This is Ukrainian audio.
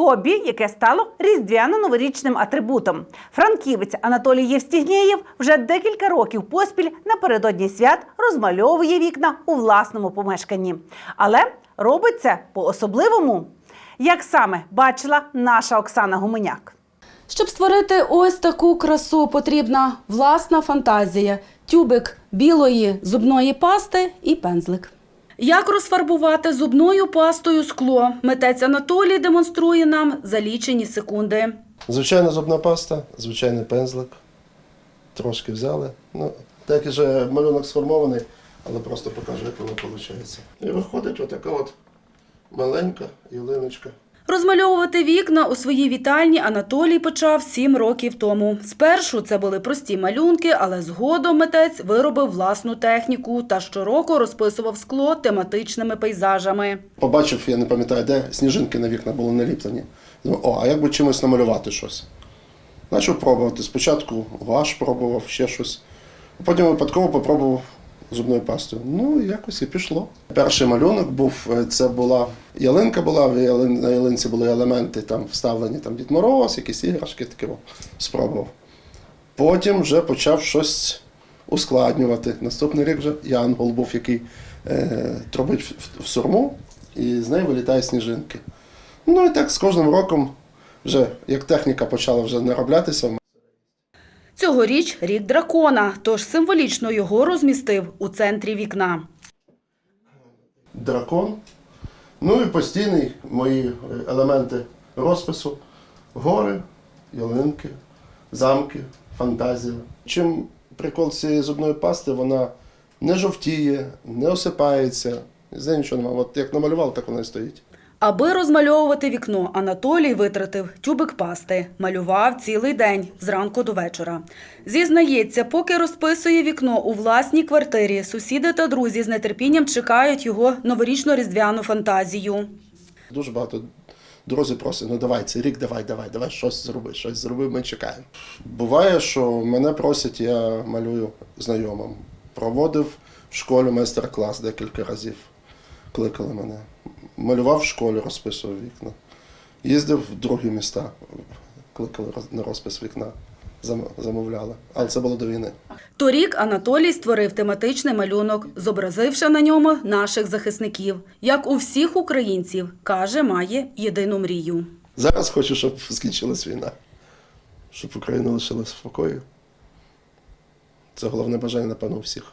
хобі, яке стало різдвяно-новорічним атрибутом. Франківець Анатолій Євстігнєєв вже декілька років поспіль напередодні свят розмальовує вікна у власному помешканні. Але робить це по-особливому. Як саме бачила наша Оксана Гуменяк. Щоб створити ось таку красу, потрібна власна фантазія, тюбик білої зубної пасти і пензлик. Як розфарбувати зубною пастою скло? Митець Анатолій демонструє нам за лічені секунди. Звичайна зубна паста, звичайний пензлик. Трошки взяли. Ну, так і вже малюнок сформований, але просто покажу, як воно виходить. І виходить отака от маленька ялиночка. Розмальовувати вікна у своїй вітальні Анатолій почав сім років тому. Спершу це були прості малюнки, але згодом митець виробив власну техніку та щороку розписував скло тематичними пейзажами. Побачив, я не пам'ятаю, де сніжинки на вікна були наліплені. О, а як би чимось намалювати щось? Почав пробувати. Спочатку гуаш пробував, ще щось. Потім випадково попробував зубною пастою. Ну, якось і пішло. Перший малюнок був, е, це була ялинка була, на ялинці були елементи там вставлені, там Дід Мороз, якісь іграшки, таке спробував. Потім вже почав щось ускладнювати. Наступний рік вже Янгол був, який е, тробить в, в- сурму, і з неї вилітають сніжинки. Ну і так з кожним роком, вже як техніка почала вже нароблятися, Цьогоріч рік дракона, тож символічно його розмістив у центрі вікна. дракон. Ну і постійні мої е, елементи розпису: гори, ялинки, замки, фантазія. Чим прикол цієї зубної пасти, вона не жовтіє, не осипається. З нічого немає. От як намалював, так вона і стоїть. Аби розмальовувати вікно, Анатолій витратив тюбик пасти, малював цілий день зранку до вечора. Зізнається, поки розписує вікно у власній квартирі, сусіди та друзі з нетерпінням чекають його новорічно-різдвяну фантазію. Дуже багато друзів просять, ну давай, цей рік давай, давай, давай щось зроби, щось зроби, ми чекаємо. Буває, що мене просять, я малюю знайомим. Проводив в школі майстер-клас декілька разів. Кликали мене. Малював в школі, розписував вікна. Їздив в другі міста, кликали на розпис вікна, зам- замовляли. Але це було до війни. Торік Анатолій створив тематичний малюнок, зобразивши на ньому наших захисників. Як у всіх українців, каже, має єдину мрію. Зараз хочу, щоб скінчилась війна, щоб Україна лишилась в спокої. Це головне бажання, напевно, у всіх.